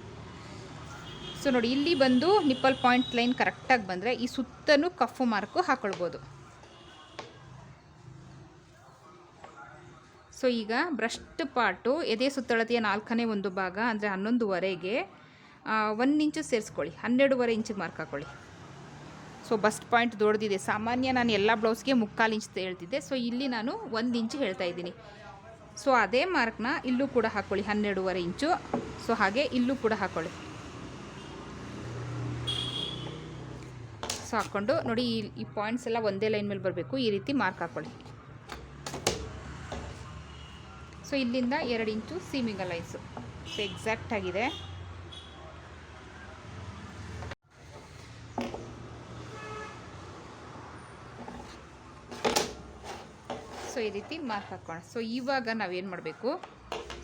ಸೊ ನೋಡಿ, ಇಲ್ಲಿ ಬಂದು ನಿಪ್ಪಲ್ ಪಾಯಿಂಟ್ ಲೈನ್ ಕರೆಕ್ಟಾಗಿ ಬಂದರೆ ಈ ಸುತ್ತಲೂ ಕಫು ಮಾರ್ಕು ಹಾಕೊಳ್ಬೋದು. ಸೊ ಈಗ ಬ್ರಸ್ಟ್ ಪಾರ್ಟು ಎದೆ ಸುತ್ತಳತೆಯ ನಾಲ್ಕನೇ ಒಂದು ಭಾಗ, ಅಂದರೆ ಹನ್ನೊಂದುವರೆಗೆ ಒಂದು ಇಂಚು ಸೇರಿಸ್ಕೊಳ್ಳಿ, ಹನ್ನೆರಡುವರೆ ಇಂಚು ಮಾರ್ಕ್ ಹಾಕೊಳ್ಳಿ. ಸೊ ಬಸ್ಟ್ ಪಾಯಿಂಟ್ ದೊಡ್ಡದಿದೆ ಸಾಮಾನ್ಯ ನಾನು ಎಲ್ಲ ಬ್ಲೌಸ್ಗೆ ಮುಕ್ಕಾಲು ಇಂಚ್ ಹೇಳ್ತಿದ್ದೆ. ಸೊ ಇಲ್ಲಿ ನಾನು ಒಂದು ಇಂಚು ಹೇಳ್ತಾ ಇದ್ದೀನಿ. ಸೊ ಅದೇ ಮಾರ್ಕ್ನ ಇಲ್ಲೂ ಕೂಡ ಹಾಕ್ಕೊಳ್ಳಿ ಹನ್ನೆರಡೂವರೆ ಇಂಚು. ಸೊ ಹಾಗೆ ಇಲ್ಲೂ ಕೂಡ ಹಾಕ್ಕೊಳ್ಳಿ ಸೊ ಹಾಕ್ಕೊಂಡು ನೋಡಿ ಈ ಈ ಪಾಯಿಂಟ್ಸ್ ಎಲ್ಲ ಒಂದೇ ಲೈನ್ ಮೇಲೆ ಬರಬೇಕು. ಈ ರೀತಿ ಮಾರ್ಕ್ ಹಾಕ್ಕೊಳ್ಳಿ ಸೊ ಇಲ್ಲಿಂದ ಎರಡು inch seaming lines so exact so ಈ ರೀತಿ ಮಾರ್ಕ್ ಹಾಕೋಣ ಸೊ ಇವಾಗ ನಾವೇನು ಮಾಡಬೇಕು?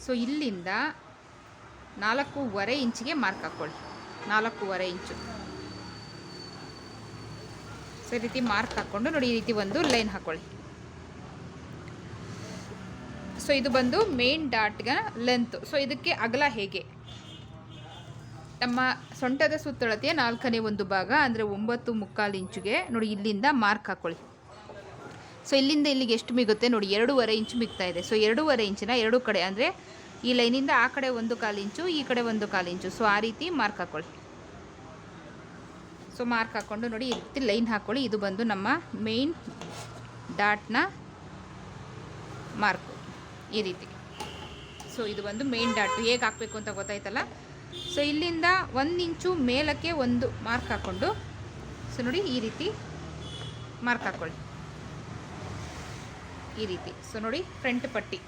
ಸೊ ಇಲ್ಲಿಂದ ನಾಲ್ಕೂವರೆ ಇಂಚಿಗೆ ಮಾರ್ಕ್ ಹಾಕ್ಕೊಳ್ಳಿ. ನಾಲ್ಕೂವರೆ ಇಂಚು. ಸೊ ಈ ರೀತಿ ಮಾರ್ಕ್ ಹಾಕ್ಕೊಂಡು ನೋಡಿ ಈ ರೀತಿ ಒಂದು ಲೈನ್ ಹಾಕ್ಕೊಳ್ಳಿ. ಸೊ ಇದು ಬಂದು ಮೇನ್ ಡಾಟ್ಗೆ ಲೆಂತ್ ಸೊ ಇದಕ್ಕೆ ಅಗಲ ಹೇಗೆ? ನಮ್ಮ ಸೊಂಟದ ಸುತ್ತಳತೆಯ ನಾಲ್ಕನೇ ಒಂದು ಭಾಗ, ಅಂದರೆ ಒಂಬತ್ತು ಮುಕ್ಕಾಲು ಇಂಚುಗೆ ನೋಡಿ ಇಲ್ಲಿಂದ ಮಾರ್ಕ್ ಹಾಕ್ಕೊಳ್ಳಿ. ಸೊ ಇಲ್ಲಿಂದ ಇಲ್ಲಿಗೆ ಎಷ್ಟು ಮಿಗುತ್ತೆ ನೋಡಿ, ಎರಡೂವರೆ ಇಂಚು ಮಿಗ್ತಾ ಇದೆ. ಸೊ ಎರಡೂವರೆ ಇಂಚಿನ ಎರಡು ಕಡೆ ಅಂದರೆ ಈ ಲೈನಿಂದ ಆ ಕಡೆ ಒಂದು ಕಾಲು ಇಂಚು, ಈ ಕಡೆ ಒಂದು ಕಾಲು ಇಂಚು. ಸೊ ಆ ರೀತಿ ಮಾರ್ಕ್ ಹಾಕ್ಕೊಳ್ಳಿ ಸೊ ಮಾರ್ಕ್ ಹಾಕ್ಕೊಂಡು ನೋಡಿ, ಈ ರೀತಿ ಲೈನ್ ಹಾಕ್ಕೊಳ್ಳಿ ಇದು ಬಂದು ನಮ್ಮ ಮೇನ್ ಡಾಟ್ನ ಮಾರ್ಕು ಈ ರೀತಿ. ಸೊ ಇದು ಬಂದು ಮೇನ್ ಡಾಟು ಹೇಗೆ ಹಾಕಬೇಕು ಅಂತ ಗೊತ್ತಾಯ್ತಲ್ಲ? ಸೊ ಇಲ್ಲಿಂದ ಒಂದು ಇಂಚು ಮೇಲಕ್ಕೆ ಒಂದು ಮಾರ್ಕ್ ಹಾಕ್ಕೊಂಡು ಸೊ ನೋಡಿ, ಈ ರೀತಿ ಮಾರ್ಕ್ ಹಾಕ್ಕೊಳ್ಳಿ ಈ ರೀತಿ. ಸೊ ನೋಡಿ ಫ್ರಂಟ್ ಪಟ್ಟಿ.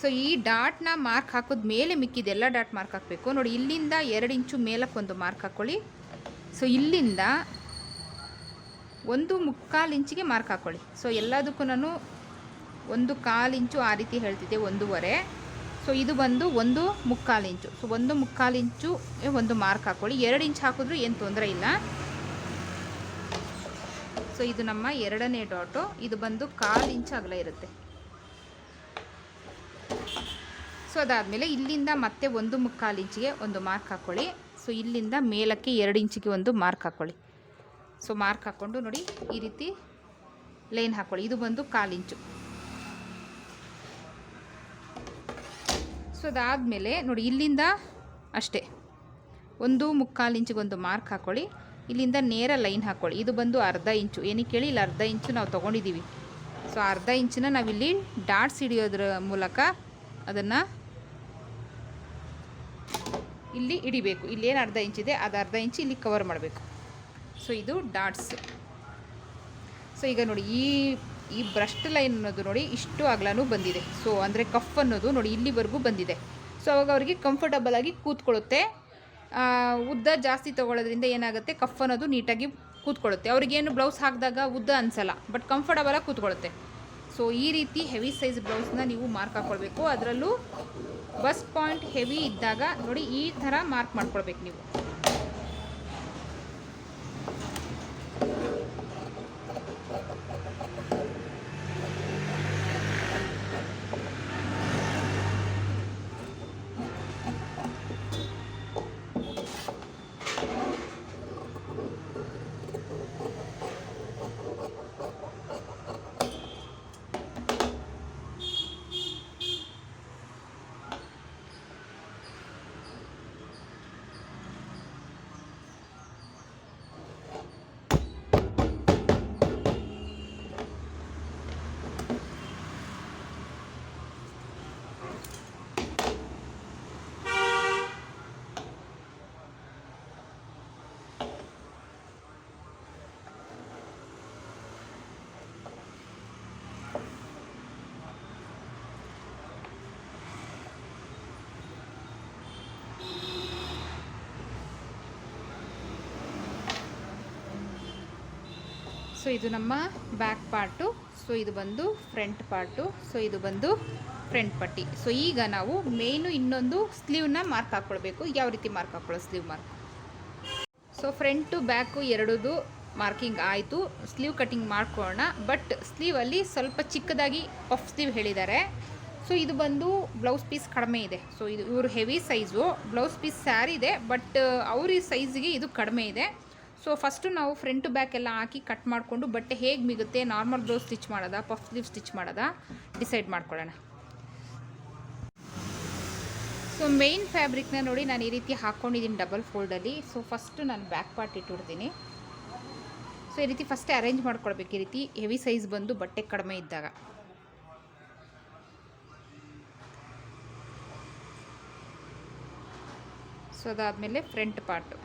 ಸೊ ಈ ಡಾಟ್ನ ಮಾರ್ಕ್ ಹಾಕೋದ ಮೇಲೆ ಮಿಕ್ಕಿದೆಲ್ಲ ಡಾಟ್ ಮಾರ್ಕ್ ಹಾಕಬೇಕು. ನೋಡಿ, ಇಲ್ಲಿಂದ ಎರಡು ಇಂಚು ಮೇಲಕ್ಕೆ ಒಂದು ಮಾರ್ಕ್ ಹಾಕ್ಕೊಳ್ಳಿ ಸೊ ಇಲ್ಲಿಂದ ಒಂದು ಮುಕ್ಕಾಲು ಇಂಚಿಗೆ ಮಾರ್ಕ್ ಹಾಕ್ಕೊಳ್ಳಿ ಸೊ ಎಲ್ಲದಕ್ಕೂ ನಾನು ಒಂದು ಕಾಲು ಇಂಚು ಆ ರೀತಿ ಹೇಳ್ತಿದ್ದೆ, ಒಂದೂವರೆ. ಸೊ ಇದು ಬಂದು ಒಂದು ಮುಕ್ಕಾಲು ಇಂಚು. ಸೊ ಒಂದು ಮುಕ್ಕಾಲು ಇಂಚು ಒಂದು ಮಾರ್ಕ್ ಹಾಕ್ಕೊಳ್ಳಿ ಎರಡು ಇಂಚು ಹಾಕಿದ್ರೂ ಏನು ತೊಂದರೆ ಇಲ್ಲ. ಸೊ ಇದು ನಮ್ಮ ಎರಡನೇ ಡಾಟು. ಇದು ಬಂದು ಕಾಲು ಇಂಚ್ ಅಗಲ ಇರುತ್ತೆ. ಸೊ ಅದಾದಮೇಲೆ ಇಲ್ಲಿಂದ ಮತ್ತೆ ಒಂದು ಮುಕ್ಕಾಲು ಇಂಚಿಗೆ ಒಂದು ಮಾರ್ಕ್ ಹಾಕ್ಕೊಳ್ಳಿ ಸೊ ಇಲ್ಲಿಂದ ಮೇಲಕ್ಕೆ ಎರಡು ಇಂಚಿಗೆ ಒಂದು ಮಾರ್ಕ್ ಹಾಕ್ಕೊಳ್ಳಿ ಸೊ ಮಾರ್ಕ್ ಹಾಕ್ಕೊಂಡು ನೋಡಿ ಈ ರೀತಿ ಲೈನ್ ಹಾಕ್ಕೊಳ್ಳಿ ಇದು ಬಂದು ಕಾಲು ಇಂಚು. ಸೊ ಅದಾದಮೇಲೆ ನೋಡಿ ಇಲ್ಲಿಂದ ಅಷ್ಟೇ. ಒಂದು ಮುಕ್ಕಾಲು ಇಂಚಿಗೆ ಒಂದು ಮಾರ್ಕ್ ಹಾಕ್ಕೊಳ್ಳಿ ಇಲ್ಲಿಂದ ನೇರ ಲೈನ್ ಹಾಕ್ಕೊಳ್ಳಿ ಇದು ಬಂದು ಅರ್ಧ ಇಂಚು. ಏನಕ್ಕೆ ಹೇಳಿ ಇಲ್ಲಿ ಅರ್ಧ ಇಂಚು ನಾವು ತೊಗೊಂಡಿದ್ದೀವಿ. ಸೊ ಅರ್ಧ ಇಂಚನ್ನ ನಾವಿಲ್ಲಿ ಡಾಟ್ಸ್ ಹಿಡಿಯೋದ್ರ ಮೂಲಕ ಅದನ್ನು ಇಲ್ಲಿ ಹಿಡಿಬೇಕು. ಇಲ್ಲೇನು ಅರ್ಧ ಇಂಚಿದೆ ಅದು ಅರ್ಧ ಇಂಚು ಇಲ್ಲಿ ಕವರ್ ಮಾಡಬೇಕು. ಸೊ ಇದು ಡಾಟ್ಸ್. ಸೊ ಈಗ ನೋಡಿ, ಈ ಈ ಬ್ರಸ್ಟ್ ಲೈನ್ ಅನ್ನೋದು ನೋಡಿ ಇಷ್ಟು ಅಗಲನೂ ಬಂದಿದೆ. ಸೊ ಅಂದರೆ ಕಫ್ ಅನ್ನೋದು ನೋಡಿ ಇಲ್ಲಿವರೆಗೂ ಬಂದಿದೆ. ಸೊ ಅವಾಗ ಅವರಿಗೆ ಕಂಫರ್ಟಬಲ್ ಆಗಿ ಕೂತ್ಕೊಳ್ಳುತ್ತೆ. ಉದ್ದ ಜಾಸ್ತಿ ತೊಗೊಳೋದ್ರಿಂದ ಏನಾಗುತ್ತೆ? ಕಫ್ ಅನ್ನೋದು ನೀಟಾಗಿ ಕೂತ್ಕೊಳ್ಳುತ್ತೆ. ಅವ್ರಿಗೇನು ಬ್ಲೌಸ್ ಹಾಕಿದಾಗ ಉದ್ದ ಅನಿಸಲ್ಲ, ಬಟ್ ಕಂಫರ್ಟಬಲಾಗಿ ಕೂತ್ಕೊಳ್ಳುತ್ತೆ. ಸೊ ಈ ರೀತಿ ಹೆವಿ ಸೈಜ್ ಬ್ಲೌಸ್ನ ನೀವು ಮಾರ್ಕ್ ಹಾಕ್ಕೊಳ್ಬೇಕು ಅದರಲ್ಲೂ ಬಸ್ ಪಾಯಿಂಟ್ ಹೆವಿ ಇದ್ದಾಗ ನೋಡಿ ಈ ಥರ ಮಾರ್ಕ್ ಮಾಡ್ಕೊಳ್ಬೇಕು ನೀವು. ಸೊ ಇದು ನಮ್ಮ ಬ್ಯಾಕ್ ಪಾರ್ಟು ಸೊ ಇದು ಬಂದು ಫ್ರಂಟ್ ಪಾರ್ಟು ಸೊ ಇದು ಬಂದು ಫ್ರಂಟ್ ಪಟ್ಟಿ. ಸೊ ಈಗ ನಾವು ಮೇಯ್ನು ಇನ್ನೊಂದು ಸ್ಲೀವ್ನ ಮಾರ್ಕ್ ಹಾಕ್ಕೊಳ್ಬೇಕು ಯಾವ ರೀತಿ mark ಹಾಕ್ಕೊಳ್ಳೋ sleeve mark so front back ಎರಡದು marking ಆಯಿತು. ಸ್ಲೀವ್ ಕಟಿಂಗ್ ಮಾಡ್ಕೊಳ್ಳೋಣ. ಬಟ್ ಸ್ಲೀವಲ್ಲಿ ಸ್ವಲ್ಪ ಚಿಕ್ಕದಾಗಿ ಪಫ್ ಸ್ಲೀವ್ ಹೇಳಿದ್ದಾರೆ. ಸೊ ಇದು ಬಂದು ಬ್ಲೌಸ್ ಪೀಸ್ ಕಡಿಮೆ ಇದೆ. ಸೊ ಇದು ಇವರು heavy size blouse piece sari ಇದೆ. ಬಟ್ ಅವ್ರ ಸೈಜ್ಗೆ ಇದು ಕಡಿಮೆ ಇದೆ. ಸೊ ಫಸ್ಟು ನಾವು ಫ್ರಂಟ್ ಬ್ಯಾಕ್ ಎಲ್ಲ ಹಾಕಿ ಕಟ್ ಮಾಡಿಕೊಂಡು, ಬಟ್ಟೆ ಹೇಗೆ ಮಿಗುತ್ತೆ ನಾರ್ಮಲ್ ಬ್ಲೌಸ್ ಸ್ಟಿಚ್ ಮಾಡೋದಾ ಪಫ್ ಸ್ಲೀವ್ ಸ್ಟಿಚ್ ಮಾಡೋದಾ ಡಿಸೈಡ್ ಮಾಡ್ಕೊಳ್ಳೋಣ. ಸೊ ಮೇಯ್ನ್ ಫ್ಯಾಬ್ರಿಕ್ನ ನೋಡಿ ನಾನು ಈ ರೀತಿ ಹಾಕ್ಕೊಂಡಿದ್ದೀನಿ ಡಬಲ್ ಫೋಲ್ಡಲ್ಲಿ ಸೊ ಫಸ್ಟು ನಾನು ಬ್ಯಾಕ್ ಪಾರ್ಟ್ ಇಟ್ಬಿಡ್ತೀನಿ ಸೊ ಈ ರೀತಿ ಫಸ್ಟೇ ಅರೇಂಜ್ ಮಾಡ್ಕೊಳ್ಬೇಕು. ಈ ರೀತಿ ಹೆವಿ ಸೈಜ್ ಬಂದು ಬಟ್ಟೆ ಕಡಿಮೆ ಇದ್ದಾಗ. ಸೊ ಅದಾದಮೇಲೆ ಫ್ರಂಟ್ ಪಾರ್ಟು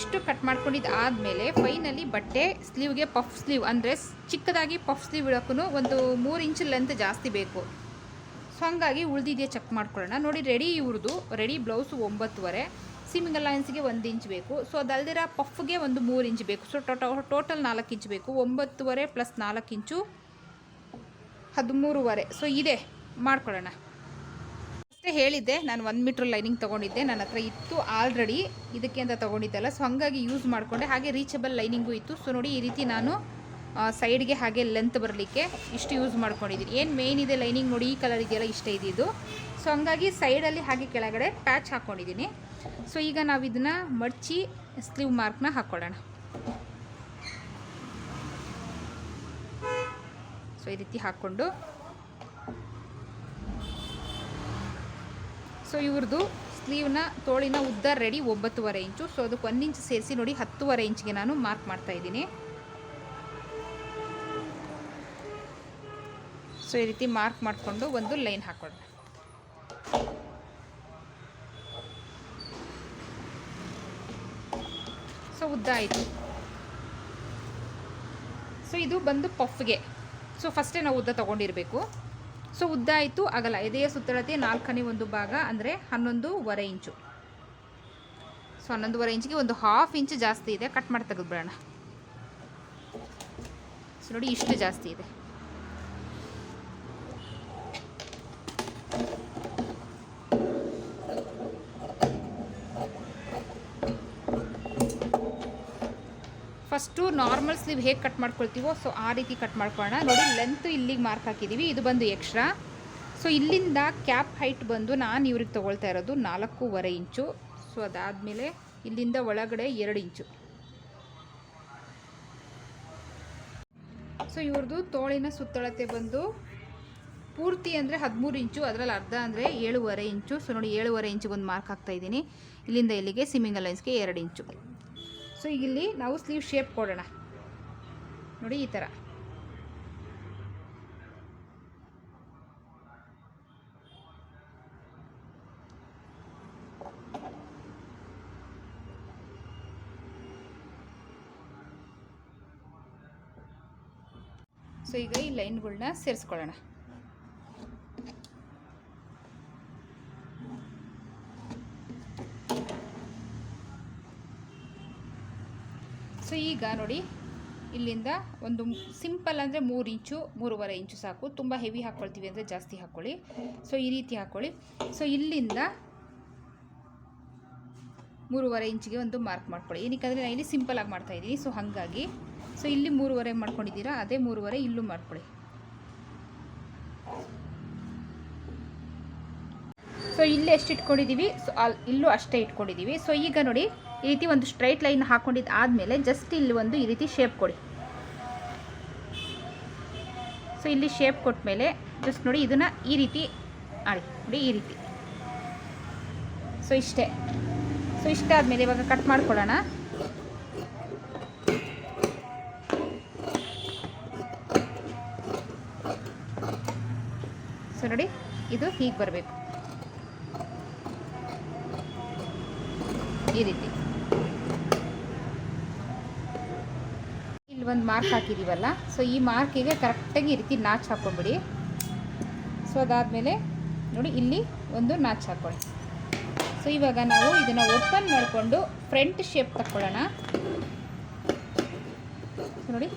ಇಷ್ಟು ಕಟ್ ಮಾಡ್ಕೊಂಡಿದ್ದು ಆದಮೇಲೆ ಫೈನಲಿ ಬಟ್ಟೆ ಸ್ಲೀವ್ಗೆ ಪಫ್ ಸ್ಲೀವ್, ಅಂದರೆ ಚಿಕ್ಕದಾಗಿ ಪಫ್ ಸ್ಲೀವ್ ಇಡೋಕ್ಕೂ ಒಂದು ಮೂರು ಇಂಚ್ ಲೆಂತ್ ಜಾಸ್ತಿ ಬೇಕು. ಸೊ ಹಂಗಾಗಿ ಉಳಿದಿದೆಯಾ ಚೆಕ್ ಮಾಡ್ಕೊಳ್ಳೋಣ. ನೋಡಿ ರೆಡಿ ಇವ್ರದ್ದು ರೆಡಿ ಬ್ಲೌಸು ಒಂಬತ್ತುವರೆ ಸಿಮಿಂಗ್ ಅಲೈನ್ಸ್ಗೆ ಒಂದು ಇಂಚ್ ಬೇಕು. ಸೊ ಅದಲ್ದಿರ ಪಫ್ಗೆ ಒಂದು ಮೂರು ಇಂಚ್ ಬೇಕು. ಸೊ ಟೋಟ, ಟೋಟಲ್ ನಾಲ್ಕು ಇಂಚ್ ಬೇಕು. ಒಂಬತ್ತುವರೆ ಪ್ಲಸ್ ನಾಲ್ಕು ಇಂಚು ಹದಿಮೂರುವರೆ. ಸೊ ಇದೆ, ಮಾಡ್ಕೊಳ್ಳೋಣ. ಅಷ್ಟೇ ಹೇಳಿದ್ದೆ, ನಾನು ಒಂದು ಮೀಟ್ರ್ ಲೈನಿಂಗ್ ತೊಗೊಂಡಿದ್ದೆ, ನನ್ನ ಹತ್ರ ಇತ್ತು ಆಲ್ರೆಡಿ ಇದಕ್ಕೆ ಅಂತ ತೊಗೊಂಡಿದ್ದಲ್ಲ. ಸೊ ಹಾಗಾಗಿ ಯೂಸ್ ಮಾಡಿಕೊಂಡೆ. ಹಾಗೆ ರೀಚಬಲ್ ಲೈನಿಂಗು ಇತ್ತು. ಸೊ ನೋಡಿ ಈ ರೀತಿ ನಾನು ಸೈಡ್ಗೆ ಹಾಗೆ ಲೆಂತ್ ಬರಲಿಕ್ಕೆ ಇಷ್ಟು ಯೂಸ್ ಮಾಡ್ಕೊಂಡಿದ್ದೀನಿ. ಏನು ಮೇಯ್ನ್ ಇದೆ ಲೈನಿಂಗ್ ನೋಡಿ, ಈ ಕಲರ್ ಇದೆಯಲ್ಲ, ಇಷ್ಟೇ ಇದ್ದಿದ್ದು ಸೊ ಹಂಗಾಗಿ ಸೈಡಲ್ಲಿ ಹಾಗೆ ಕೆಳಗಡೆ ಪ್ಯಾಚ್ ಹಾಕ್ಕೊಂಡಿದ್ದೀನಿ ಸೊ ಈಗ ನಾವು ಇದನ್ನು ಮಡಚಿ ಸ್ಲೀವ್ ಮಾರ್ಕ್ನ ಹಾಕ್ಕೊಳ್ಳೋಣ ಸೊ ಈ ರೀತಿ ಹಾಕ್ಕೊಂಡು ಸೊ ಇವ್ರದ್ದು ಸ್ಲೀವ್ನ ತೋಳಿನ ಉದ್ದ ರೆಡಿ ಒಂಬತ್ತುವರೆ ಇಂಚು. ಸೊ ಅದಕ್ಕೆ ಒಂದು ಇಂಚ್ ಸೇರಿಸಿ ನೋಡಿ ಹತ್ತುವರೆ ಇಂಚ್ಗೆ ನಾನು ಮಾರ್ಕ್ ಮಾಡ್ತಾ ಇದ್ದೀನಿ. ಸೊ ಈ ರೀತಿ ಮಾರ್ಕ್ ಮಾಡಿಕೊಂಡು ಒಂದು ಲೈನ್ ಹಾಕೊಳ್ಳೋಣ ಸೊ ಉದ್ದ ಆಯಿತು. ಸೊ ಇದು ಬಂದು ಪಫ್ಗೆ ಸೊ ಫಸ್ಟೇ ನಾವು ಉದ್ದ ತೊಗೊಂಡಿರಬೇಕು. ಸೊ ಉದ್ದ ಆಯಿತು ಆಗಲ್ಲ ಎದೆಯ ಸುತ್ತಳತೆ ನಾಲ್ಕನೇ ಒಂದು ಭಾಗ, ಅಂದರೆ ಹನ್ನೊಂದೂವರೆ ಇಂಚು. ಸೊ ಹನ್ನೊಂದುವರೆ ಇಂಚಿಗೆ ಒಂದು ಹಾಫ್ ಇಂಚು ಜಾಸ್ತಿ ಇದೆ. ಕಟ್ ಮಾಡಿ ತೆಗೆದುಬಿಡೋಣ. ಸೊ ನೋಡಿ, ಇಷ್ಟು ಜಾಸ್ತಿ ಇದೆ. ಫಸ್ಟು ನಾರ್ಮಲ್ ಸ್ಲೀವ್ ಹೇಗೆ ಕಟ್ ಮಾಡ್ಕೊಳ್ತೀವೋ ಸೊ ಆ ರೀತಿ ಕಟ್ ಮಾಡ್ಕೊಳ್ಳೋಣ. ನೋಡಿ ಲೆಂತ್ ಇಲ್ಲಿಗೆ ಮಾರ್ಕ್ ಹಾಕಿದ್ದೀವಿ ಇದು ಬಂದು ಎಕ್ಸ್ಟ್ರಾ ಸೊ ಇಲ್ಲಿಂದ ಕ್ಯಾಪ್ ಹೈಟ್ ಬಂದು ನಾನು ಇವ್ರಿಗೆ ತೊಗೊಳ್ತಾ ಇರೋದು ನಾಲ್ಕೂವರೆ ಇಂಚು. ಸೊ ಅದಾದಮೇಲೆ ಇಲ್ಲಿಂದ ಒಳಗಡೆ ಎರಡು ಇಂಚು. ಸೊ ಇವ್ರದ್ದು ತೋಳಿನ ಸುತ್ತಳತೆ ಬಂದು ಪೂರ್ತಿ ಅಂದರೆ ಹದಿಮೂರು ಇಂಚು, ಅದರಲ್ಲಿ ಅರ್ಧ ಅಂದರೆ ಏಳುವರೆ ಇಂಚು. ಸೊ ನೋಡಿ, ಏಳುವರೆ ಇಂಚು ಒಂದು ಮಾರ್ಕ್ ಹಾಕ್ತಾ ಇದ್ದೀನಿ. ಇಲ್ಲಿಂದ ಇಲ್ಲಿಗೆ ಸಿಮ್ಮಿಂಗ್ ಅಲೈನ್ಸ್ಗೆ ಎರಡು ಇಂಚು. ಸೊ ಇಲ್ಲಿ ನಾವು ಸ್ಲೀವ್ ಶೇಪ್ ಕೊಡೋಣ. ನೋಡಿ ಈ ಥರ ಸೊ ಈಗ ಈ ಲೈನ್ಗಳನ್ನ ಸೇರಿಸ್ಕೊಳ್ಳೋಣ. ಈಗ ನೋಡಿ, ಇಲ್ಲಿಂದ ಒಂದು ಸಿಂಪಲ್ ಅಂದರೆ ಮೂರು ಇಂಚು, ಮೂರುವರೆ ಇಂಚು ಸಾಕು. ತುಂಬ ಹೆವಿ ಹಾಕ್ಕೊಳ್ತೀವಿ ಅಂದರೆ ಜಾಸ್ತಿ ಹಾಕ್ಕೊಳ್ಳಿ ಸೊ ಈ ರೀತಿ ಹಾಕ್ಕೊಳ್ಳಿ ಸೊ ಇಲ್ಲಿಂದ ಮೂರುವರೆ ಇಂಚಿಗೆ ಒಂದು ಮಾರ್ಕ್ ಮಾಡ್ಕೊಳ್ಳಿ. ಏನಕ್ಕೆ ನಾನು ಇಲ್ಲಿ ಸಿಂಪಲಾಗಿ ಮಾಡ್ತಾ ಇದ್ದೀನಿ. ಸೊ ಹಾಗಾಗಿ ಸೊ ಇಲ್ಲಿ ಮೂರುವರೆ ಮಾಡ್ಕೊಂಡಿದ್ದೀರಾ? ಅದೇ ಮೂರುವರೆ ಇಲ್ಲೂ ಮಾಡ್ಕೊಳ್ಳಿ. ಸೊ ಇಲ್ಲಿ ಎಷ್ಟು ಇಟ್ಕೊಂಡಿದ್ದೀವಿ? ಸೊ ಇಲ್ಲೂ ಅಷ್ಟೇ ಇಟ್ಕೊಂಡಿದ್ದೀವಿ. ಸೊ ಈಗ ನೋಡಿ ಈ ರೀತಿ ಒಂದು ಸ್ಟ್ರೈಟ್ ಲೈನ್ ಹಾಕೊಂಡಿದ್ದು ಆದಮೇಲೆ ಜಸ್ಟ್ ಇಲ್ಲಿ ಒಂದು ಈ ರೀತಿ ಶೇಪ್ ಕೊಡಿ. ಸೊ ಇಲ್ಲಿ ಶೇಪ್ ಕೊಟ್ಟ ಮೇಲೆ ಜಸ್ಟ್ ನೋಡಿ ಇದನ್ನು ಈ ರೀತಿ ಆಡಿ ನೋಡಿ ಈ ರೀತಿ. ಸೊ ಇಷ್ಟೇ. ಸೊ ಇಷ್ಟ ಆದಮೇಲೆ ಇವಾಗ ಕಟ್ ಮಾಡ್ಕೊಳ್ಳೋಣ. ಸೊ ನೋಡಿ ಇದು ಹೀಗೆ ಬರಬೇಕು. ಈ ರೀತಿ. ಒಂದು ಮಾರ್ಕ್ ಹಾಕಿದ್ದೀವಲ್ಲ ಸೊ ಈ ಮಾರ್ಕಿಗೆ ಕರೆಕ್ಟಾಗಿ ಈ ರೀತಿ ನಾಚ್ ಹಾಕ್ಕೊಂಬಿಡಿ ಸೊ ಅದಾದಮೇಲೆ ನೋಡಿ ಇಲ್ಲಿ ಒಂದು ನಾಚ್ ಹಾಕ್ಕೊಳ್ಳಿ ಸೊ ಇವಾಗ ನಾವು ಇದನ್ನು ಓಪನ್ ಮಾಡಿಕೊಂಡು ಫ್ರಂಟ್ ಶೇಪ್ ತಕ್ಕೊಳ್ಳೋಣ. ನೋಡಿ,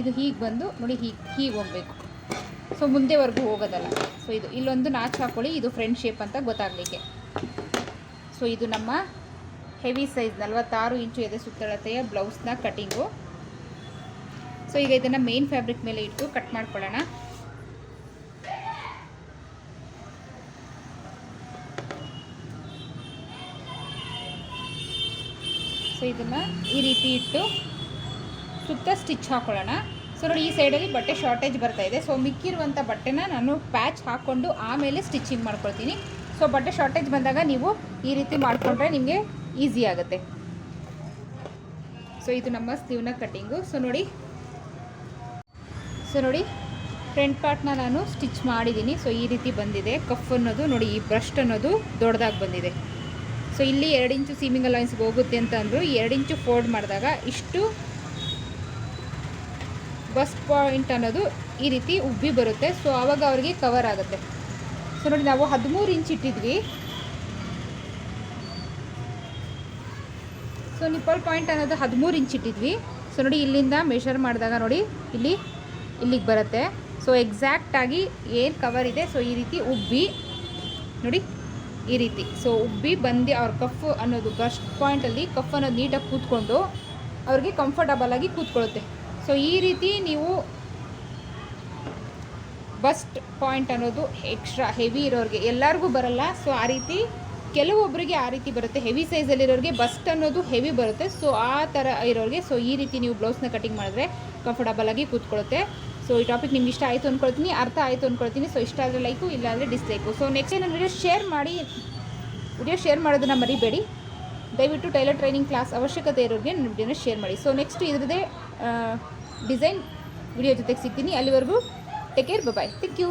ಇದು ಹೀಗೆ ಬಂದು ನೋಡಿ ಹೀಗೆ ಹೀಗೆ ಹೋಗಬೇಕು. ಸೊ ಮುಂದೆವರೆಗೂ ಹೋಗೋದಲ್ಲ. ಸೊ ಇದು ಇಲ್ಲೊಂದು ನಾಚ್ ಹಾಕ್ಕೊಳ್ಳಿ ಇದು ಫ್ರಂಟ್ ಶೇಪ್ ಅಂತ ಗೊತ್ತಾಗಲಿಕ್ಕೆ. ಸೊ ಇದು ನಮ್ಮ ಹೆವಿ ಸೈಜ್ ನಲ್ವತ್ತಾರು ಇಂಚು ಎದೆ ಸುತ್ತಳತೆಯ ಬ್ಲೌಸ್ನ ಕಟಿಂಗು ಸೊ, ಈಗ ಇದನ್ನು ಮೇನ್ ಫ್ಯಾಬ್ರಿಕ್ ಮೇಲೆ ಇಟ್ಟು ಕಟ್ ಮಾಡ್ಕೊಳ್ಳೋಣ. ಸೊ, ಇದನ್ನು ಈ ರೀತಿ ಇಟ್ಟು ಸುತ್ತ ಸ್ಟಿಚ್ ಹಾಕೊಳ್ಳೋಣ. ಸೊ, ನೋಡಿ, ಈ ಸೈಡಲ್ಲಿ ಬಟ್ಟೆ ಶಾರ್ಟೇಜ್ ಬರ್ತಾ ಇದೆ. ಸೊ ಮಿಕ್ಕಿರುವಂಥ ಬಟ್ಟೆನ ನಾನು ಪ್ಯಾಚ್ ಹಾಕ್ಕೊಂಡು ಆಮೇಲೆ ಸ್ಟಿಚಿಂಗ್ ಮಾಡ್ಕೊಳ್ತೀನಿ. ಸೊ, ಬಟ್ಟೆ ಶಾರ್ಟೇಜ್ ಬಂದಾಗ ನೀವು ಈ ರೀತಿ ಮಾಡಿಕೊಂಡ್ರೆ ನಿಮಗೆ ಈಸಿ ಆಗುತ್ತೆ. ಸೊ, ಇದು ನಮ್ಮ ಸ್ಲೀವ್ನ ಕಟ್ಟಿಂಗು ಸೊ, ನೋಡಿ ಸೊ ನೋಡಿ ಫ್ರಂಟ್ ಪಾರ್ಟ್ನ ನಾನು ಸ್ಟಿಚ್ ಮಾಡಿದ್ದೀನಿ ಸೊ ಈ ರೀತಿ ಬಂದಿದೆ. ಕಫ್ ಅನ್ನೋದು, ನೋಡಿ, ಈ ಬ್ರಷ್ಟ್ ಅನ್ನೋದು ದೊಡ್ಡದಾಗಿ ಬಂದಿದೆ. ಸೊ ಇಲ್ಲಿ ಎರಡು ಇಂಚು ಸೀಮಿಂಗ್ ಅಲೈನ್ಸ್ಗೆ ಹೋಗುತ್ತೆ ಅಂತ ಅಂದರು. ಎರಡು ಇಂಚು ಫೋಲ್ಡ್ ಮಾಡಿದಾಗ ಇಷ್ಟು ಬಸ್ ಪಾಯಿಂಟ್ ಅನ್ನೋದು ಈ ರೀತಿ ಉಬ್ಬಿ ಬರುತ್ತೆ. ಸೊ ಆವಾಗ ಅವರಿಗೆ ಕವರ್ ಆಗುತ್ತೆ. ಸೊ ನೋಡಿ, ನಾವು ಹದಿಮೂರು ಇಂಚ್ ಇಟ್ಟಿದ್ವಿ. ಸೊ ನಿಪ್ಪಲ್ ಪಾಯಿಂಟ್ ಅನ್ನೋದು ಹದಿಮೂರು ಇಂಚ್ ಇಟ್ಟಿದ್ವಿ. ಸೊ ನೋಡಿ, ಇಲ್ಲಿಂದ ಮೆಷರ್ ಮಾಡಿದಾಗ ನೋಡಿ, ಇಲ್ಲಿ ಇಲ್ಲಿಗೆ ಬರುತ್ತೆ. ಸೊ ಎಕ್ಸಾಕ್ಟಾಗಿ ಏನು ಕವರ್ ಇದೆ ಸೊ ಈ ರೀತಿ ಉಬ್ಬಿ, ನೋಡಿ, ಈ ರೀತಿ. ಸೊ ಉಬ್ಬಿ ಬಂದು ಅವ್ರ ಕಫ್ ಅನ್ನೋದು ಗಸ್ಟ್ ಪಾಯಿಂಟಲ್ಲಿ ಕಫ್ ಅನ್ನೋದು ನೀಟಾಗಿ ಕೂತ್ಕೊಂಡು ಅವ್ರಿಗೆ ಕಂಫರ್ಟಬಲ್ ಆಗಿ ಕೂತ್ಕೊಳ್ಳುತ್ತೆ. ಸೊ ಈ ರೀತಿ ನೀವು ಬಸ್ಟ್ ಪಾಯಿಂಟ್ ಅನ್ನೋದು ಎಕ್ಸ್ಟ್ರಾ ಹೆವಿ ಇರೋರಿಗೆ ಎಲ್ಲರಿಗೂ ಬರಲ್ಲ. ಸೊ ಆ ರೀತಿ ಕೆಲವೊಬ್ಬರಿಗೆ ಆ ರೀತಿ ಬರುತ್ತೆ. ಹೆವಿ ಸೈಜಲ್ಲಿರೋರಿಗೆ ಬಸ್ಟ್ ಅನ್ನೋದು ಹೆವಿ ಬರುತ್ತೆ. ಸೊ ಆ ಥರ ಇರೋರಿಗೆ ಸೊ ಈ ರೀತಿ ನೀವು ಬ್ಲೌಸ್ನ ಕಟಿಂಗ್ ಮಾಡಿದ್ರೆ ಕಂಫರ್ಟಬಲ್ ಆಗಿ ಕೂತ್ಕೊಳ್ಳುತ್ತೆ. ಸೊ ಈ ಟಾಪಿಕ್ ನಿಮ್ಗೆ ಇಷ್ಟ ಆಯಿತು ಅಂದ್ಕೊಳ್ತೀನಿ ಅರ್ಥ ಆಯಿತು ಅಂದ್ಕೊಳ್ತೀನಿ ಸೊ ಇಷ್ಟ ಆದರೆ ಲೈಕು ಇಲ್ಲಾಂದರೆ ಡಿಸ್ಲೈಕು ಸೊ ನೆಕ್ಸ್ಟ್ ನನ್ನ ವಿಡಿಯೋ ಶೇರ್ ಮಾಡಿ ವಿಡಿಯೋ ಶೇರ್ ಮಾಡೋದನ್ನ ಮರಿಬೇಡಿ. ದಯವಿಟ್ಟು ಟೈಲರ್ ಟ್ರೈನಿಂಗ್ ಕ್ಲಾಸ್ ಅವಶ್ಯಕತೆ ಇರೋರಿಗೆ ನನ್ನ ವಿಡಿಯೋನ ಶೇರ್ ಮಾಡಿ. ಸೊ ನೆಕ್ಸ್ಟ್ ಇದ್ರದೇ ಡಿಸೈನ್ ವಿಡಿಯೋ ಜೊತೆಗೆ ಸಿಗ್ತೀನಿ. ಅಲ್ಲಿವರೆಗೂ take care bye thank you